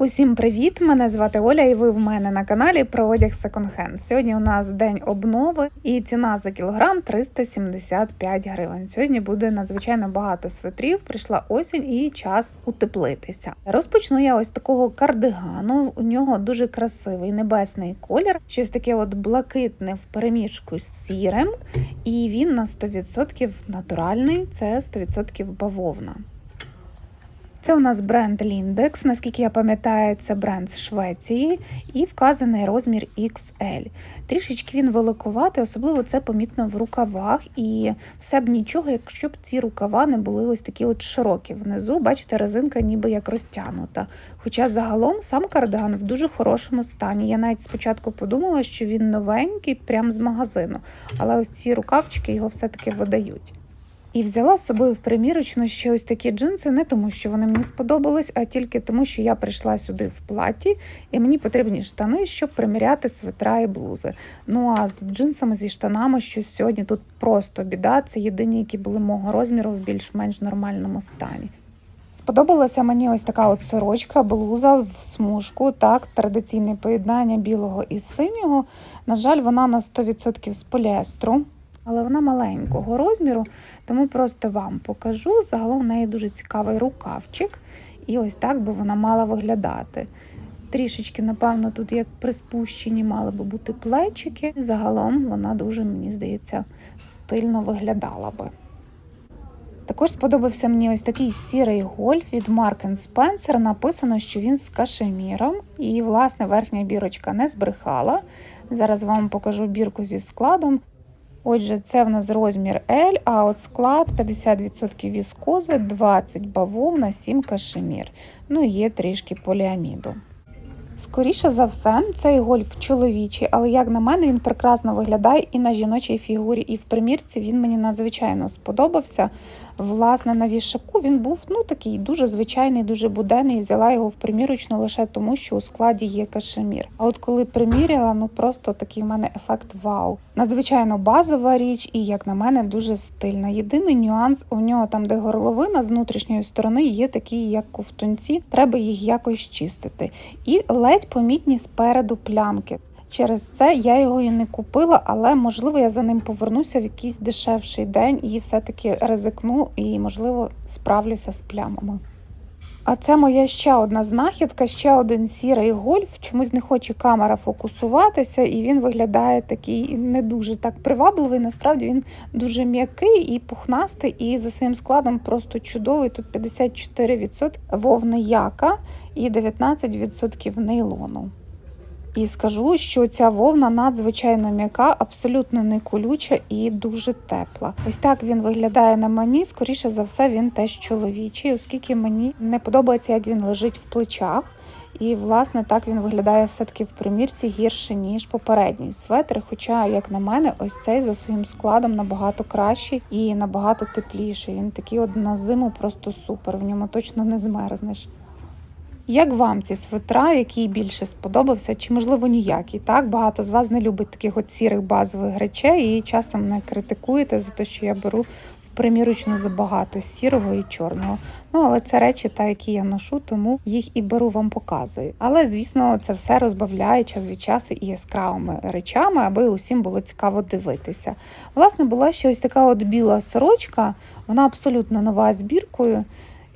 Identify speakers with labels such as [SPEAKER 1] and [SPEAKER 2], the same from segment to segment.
[SPEAKER 1] Усім привіт! Мене звати Оля, і ви в мене на каналі про одяг секонд-хенд. Сьогодні у нас день обнови і ціна за кілограм 375 гривень. Сьогодні буде надзвичайно багато свитрів. Прийшла осінь і час утеплитися. Розпочну я ось такого кардигану. У нього дуже красивий небесний колір, щось таке от блакитне в переміжку з сірим, і він на 100% натуральний. Це 100% бавовна. Це у нас бренд Lindex, наскільки я пам'ятаю, це бренд з Швеції і вказаний розмір XL. Трішечки він великуватий, особливо це помітно в рукавах, і все б нічого, якщо б ці рукава не були ось такі от широкі. Внизу, бачите, резинка ніби як розтягнута. Хоча загалом сам кардиган в дуже хорошому стані. Я навіть спочатку подумала, що він новенький, прямо з магазину, але ось ці рукавчики його все-таки видають. І взяла з собою в примірочну ще ось такі джинси, не тому, що вони мені сподобались, а тільки тому, що я прийшла сюди в платі, і мені потрібні штани, щоб приміряти свитра і блузи. Ну а з джинсами, зі штанами, що сьогодні тут просто біда. Це єдині, які були мого розміру в більш-менш нормальному стані. Сподобалася мені ось така от сорочка, блуза в смужку, так, традиційне поєднання білого і синього. На жаль, вона на 100% з поліестру але вона маленького розміру, тому просто вам покажу. Загалом в неї дуже цікавий рукавчик, і ось так би вона мала виглядати. Трішечки, напевно, тут як приспущені мали би бути плечики. Загалом вона дуже, мені здається, стильно виглядала би. Також сподобався мені ось такий сірий гольф від Mark Spencer. Написано, що він з кашеміром, і, власне, верхня бірочка не збрехала. Зараз вам покажу бірку зі складом. Отже, це в нас розмір L, а от склад 50% віскози, 20 бавовна, 7 кашемір. Ну і є трішки поліаміду. Скоріше за все, цей гольф чоловічий, але як на мене, він прекрасно виглядає і на жіночій фігурі, і в примірці він мені надзвичайно сподобався. Власне, на вішаку він був ну такий дуже звичайний, дуже буденний. Взяла його в примірочну лише тому, що у складі є кашемір. А от коли приміряла, ну просто такий в мене ефект вау. Надзвичайно базова річ, і, як на мене, дуже стильна. Єдиний нюанс у нього там, де горловина з внутрішньої сторони, є такі, як ковтунці, треба їх якось чистити. І ледь помітні спереду плямки. Через це я його і не купила, але можливо я за ним повернуся в якийсь дешевший день і все-таки ризикну і, можливо, справлюся з плямами. А це моя ще одна знахідка, ще один сірий гольф. Чомусь не хоче камера фокусуватися, і він виглядає такий не дуже так привабливий. Насправді він дуже м'який і пухнастий, і за своїм складом просто чудовий. Тут 54% вовни яка і 19% нейлону. І скажу, що ця вовна надзвичайно м'яка, абсолютно не колюча і дуже тепла. Ось так він виглядає на мені. Скоріше за все, він теж чоловічий, оскільки мені не подобається, як він лежить в плечах. І, власне, так він виглядає все-таки в примірці гірше, ніж попередній светр. Хоча, як на мене, ось цей за своїм складом набагато кращий і набагато тепліший. Він такий от на зиму просто супер. В ньому точно не змерзнеш. Як вам ці свитра, який більше сподобався, чи, можливо, ніякий? Так, багато з вас не любить таких от сірих базових речей і часто мене критикуєте за те, що я беру в примірочну забагато сірого і чорного. Ну, але це речі, та, які я ношу, тому їх і беру вам показую. Але, звісно, це все розбавляє час від часу і яскравими речами, аби усім було цікаво дивитися. Власне, була ще ось така от біла сорочка, вона абсолютно нова збіркою.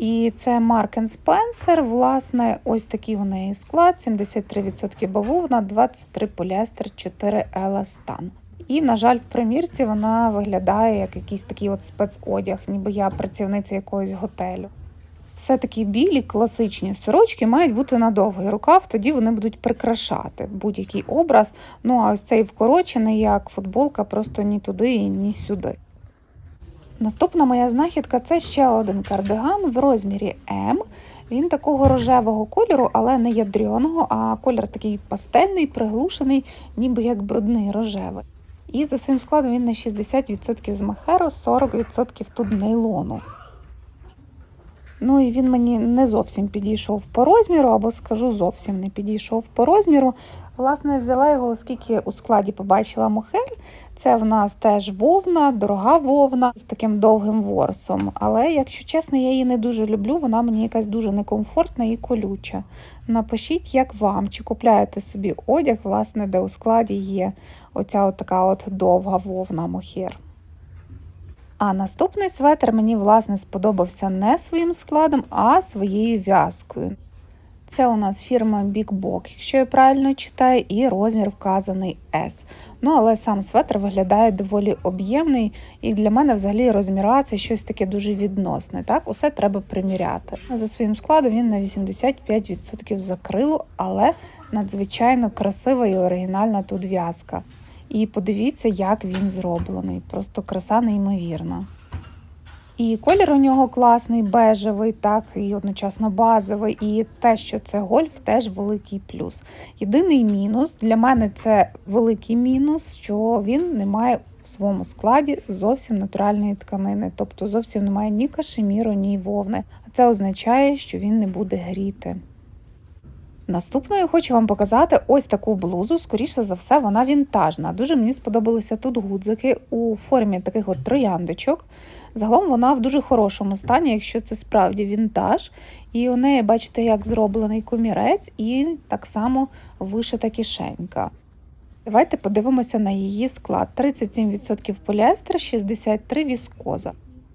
[SPEAKER 1] І це Mark Spencer, власне, ось такий у неї склад: 73% бавовна, 23 поліестер, 4 еластан. І, на жаль, в примірці вона виглядає як якийсь такий от спецодяг, ніби я працівниця якогось готелю. Все-таки білі класичні сорочки мають бути на довгий рукав, тоді вони будуть прикрашати будь-який образ. Ну а ось цей вкорочений, як футболка, просто ні туди і ні сюди. Наступна моя знахідка це ще один кардиган в розмірі М. Він такого рожевого кольору, але не ядрьоного, а колір такий пастельний, приглушений, ніби як брудний рожевий. І за своїм складом він на 60% з махеру, 40% тут нейлону. Ну і він мені не зовсім підійшов по розміру, або скажу, зовсім не підійшов по розміру. Власне, взяла його, оскільки у складі побачила мохер. Це в нас теж вовна, дорога вовна з таким довгим ворсом. Але, якщо чесно, я її не дуже люблю, вона мені якась дуже некомфортна і колюча. Напишіть, як вам, чи купляєте собі одяг, власне, де у складі є оця от така от довга вовна мохер. А наступний светр мені, власне, сподобався не своїм складом, а своєю в'язкою. Це у нас фірма Big Bock, якщо я правильно читаю, і розмір вказаний S. Ну, але сам светр виглядає доволі об'ємний, і для мене взагалі розміра це щось таке дуже відносне. Так, усе треба приміряти. За своїм складом він на 85% закрило, але надзвичайно красива і оригінальна тут в'язка. І подивіться, як він зроблений. Просто краса неймовірна. І колір у нього класний, бежевий, так, і одночасно базовий. І те, що це гольф, теж великий плюс. Єдиний мінус для мене це великий мінус, що він не має в своєму складі зовсім натуральної тканини, тобто зовсім немає ні кашеміру, ні вовни. А це означає, що він не буде гріти. Наступною хочу вам показати ось таку блузу. Скоріше за все, вона вінтажна. Дуже мені сподобалися тут гудзики у формі таких от трояндочок. Загалом вона в дуже хорошому стані, якщо це справді вінтаж. І у неї, бачите, як зроблений комірець, і так само вишита кишенька. Давайте подивимося на її склад: 37% поліестер, 63% віскоза.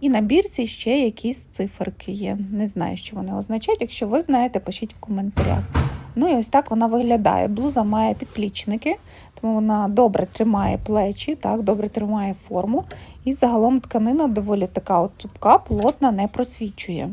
[SPEAKER 1] І на бірці ще якісь циферки є. Не знаю, що вони означають. Якщо ви знаєте, пишіть в коментарях. Ну і ось так вона виглядає. Блуза має підплічники, тому вона добре тримає плечі, так, добре тримає форму. І загалом тканина доволі така от цупка, плотна, не просвічує.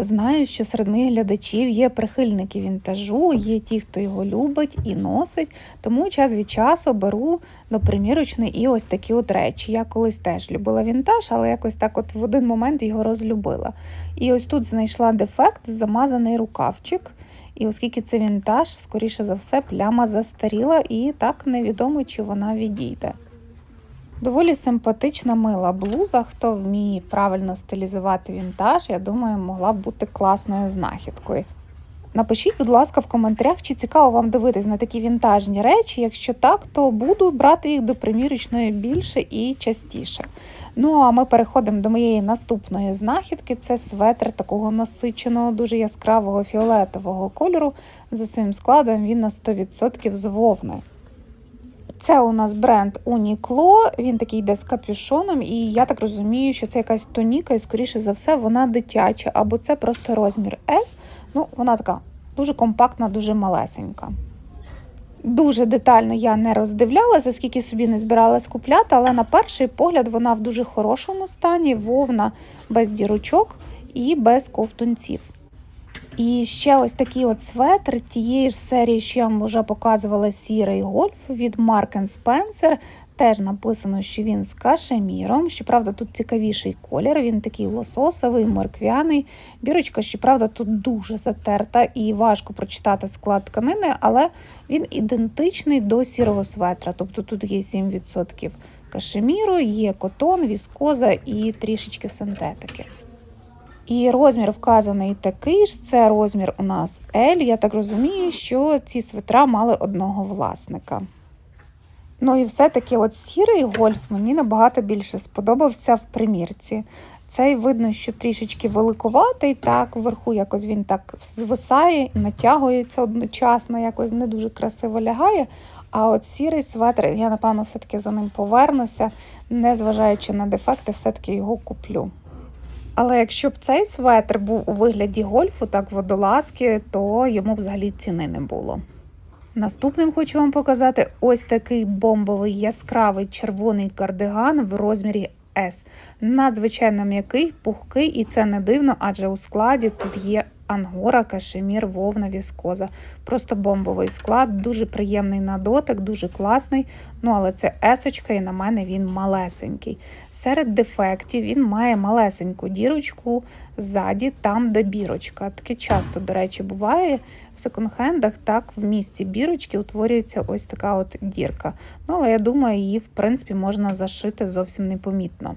[SPEAKER 1] Знаю, що серед моїх глядачів є прихильники вінтажу, є ті, хто його любить і носить, тому час від часу беру до примірочної і ось такі от речі. Я колись теж любила вінтаж, але якось так от в один момент його розлюбила. І ось тут знайшла дефект, замазаний рукавчик. І оскільки це вінтаж, скоріше за все, пляма застаріла і так невідомо, чи вона відійде. Доволі симпатична мила блуза. Хто вміє правильно стилізувати вінтаж, я думаю, могла б бути класною знахідкою. Напишіть, будь ласка, в коментарях, чи цікаво вам дивитись на такі вінтажні речі. Якщо так, то буду брати їх до примірочної більше і частіше. Ну а ми переходимо до моєї наступної знахідки. Це светр такого насиченого, дуже яскравого фіолетового кольору. За своїм складом він на 100% з вовни. Це у нас бренд Uniqlo, він такий йде з капюшоном, і я так розумію, що це якась тоніка, і, скоріше за все, вона дитяча, або це просто розмір S. Ну, Вона така дуже компактна, дуже малесенька. Дуже детально я не роздивлялася, оскільки собі не збиралась купляти, але на перший погляд вона в дуже хорошому стані, вовна без дірочок і без ковтунців. І ще ось такий от светр тієї ж серії, що я вам вже показувала сірий гольф від Mark Spencer. Теж написано, що він з кашеміром. Щоправда, тут цікавіший колір, він такий лососовий, морквяний. Бірочка, щоправда, тут дуже затерта і важко прочитати склад тканини, але він ідентичний до сірого светра. Тобто тут є 7% кашеміру, є котон, віскоза і трішечки синтетики. І розмір вказаний такий ж, це розмір у нас L. Я так розумію, що ці свитра мали одного власника. Ну і все-таки от сірий гольф мені набагато більше сподобався в примірці. Цей видно, що трішечки великуватий, так, вверху якось він так звисає, натягується одночасно, якось не дуже красиво лягає. А от сірий светр, я, напевно, все-таки за ним повернуся, незважаючи на дефекти, все-таки його куплю. Але якщо б цей светр був у вигляді гольфу, так водолазки, то йому б взагалі ціни не було. Наступним хочу вам показати ось такий бомбовий яскравий червоний кардиган в розмірі S. Надзвичайно м'який, пухкий, і це не дивно, адже у складі тут є ангора, кашемір, вовна, віскоза. Просто бомбовий склад, дуже приємний на дотик, дуже класний. Ну, але це есочка, і на мене він малесенький. Серед дефектів він має малесеньку дірочку ззаді, там, де бірочка. Таке часто, до речі, буває в секонд-хендах, так в місці бірочки утворюється ось така от дірка. Ну, але я думаю, її, в принципі, можна зашити зовсім непомітно.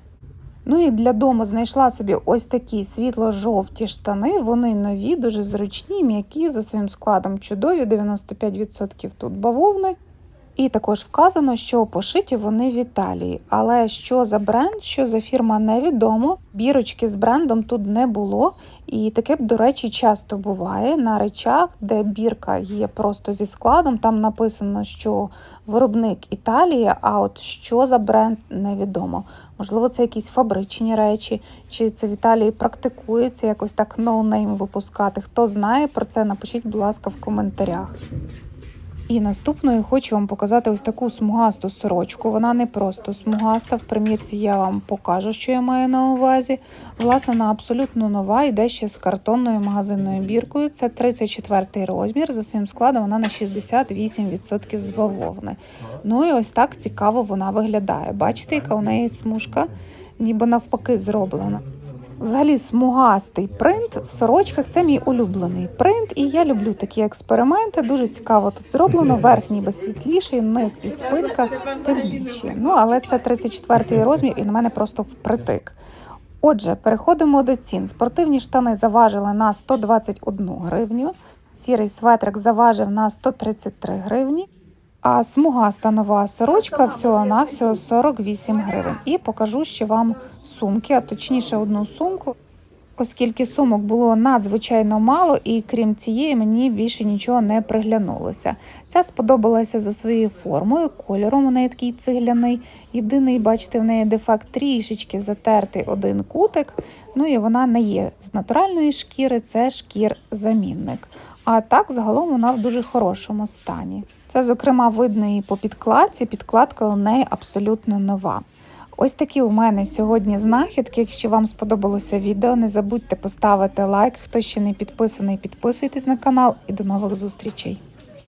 [SPEAKER 1] Ну і для дому знайшла собі ось такі світло-жовті штани. Вони нові, дуже зручні, м'які за своїм складом чудові, 95% тут бавовни. І також вказано, що пошиті вони в Італії. Але що за бренд, що за фірма, невідомо. Бірочки з брендом тут не було. І таке, до речі, часто буває на речах, де бірка є просто зі складом. Там написано, що виробник Італія, а от що за бренд невідомо. Можливо, це якісь фабричні речі, чи це в Італії практикується якось так ноунейм випускати. Хто знає про це, напишіть, будь ласка, в коментарях. І наступною хочу вам показати ось таку смугасту сорочку. Вона не просто смугаста. В примірці я вам покажу, що я маю на увазі. Власне, вона абсолютно нова, йде ще з картонною магазинною біркою. Це 34 розмір. За своїм складом вона на 68% з бавовни. Ну і ось так цікаво вона виглядає. Бачите, яка у неї смужка, ніби навпаки зроблена. Взагалі, смугастий принт в сорочках це мій улюблений принт, і я люблю такі експерименти. Дуже цікаво тут зроблено. Верх ніби світліший, низ і спинка темніші. Ну але це 34-й розмір, і на мене просто впритик. Отже, переходимо до цін. Спортивні штани заважили на 121 гривню. Сірий светрик заважив на 133 гривні. А смугаста нова сорочка всього на всього 48 гривень. І покажу ще вам сумки, а точніше одну сумку. Оскільки сумок було надзвичайно мало, і крім цієї, мені більше нічого не приглянулося. Ця сподобалася за своєю формою, кольором у неї такий цегляний. Єдиний, бачите, в неї дефект трішечки затертий один кутик. Ну і вона не є з натуральної шкіри, це шкір-замінник. А так, загалом, вона в дуже хорошому стані. Це, зокрема, видно і по підкладці. Підкладка у неї абсолютно нова. Ось такі у мене сьогодні знахідки. Якщо вам сподобалося відео, не забудьте поставити лайк. Хто ще не підписаний, підписуйтесь на канал і до нових зустрічей.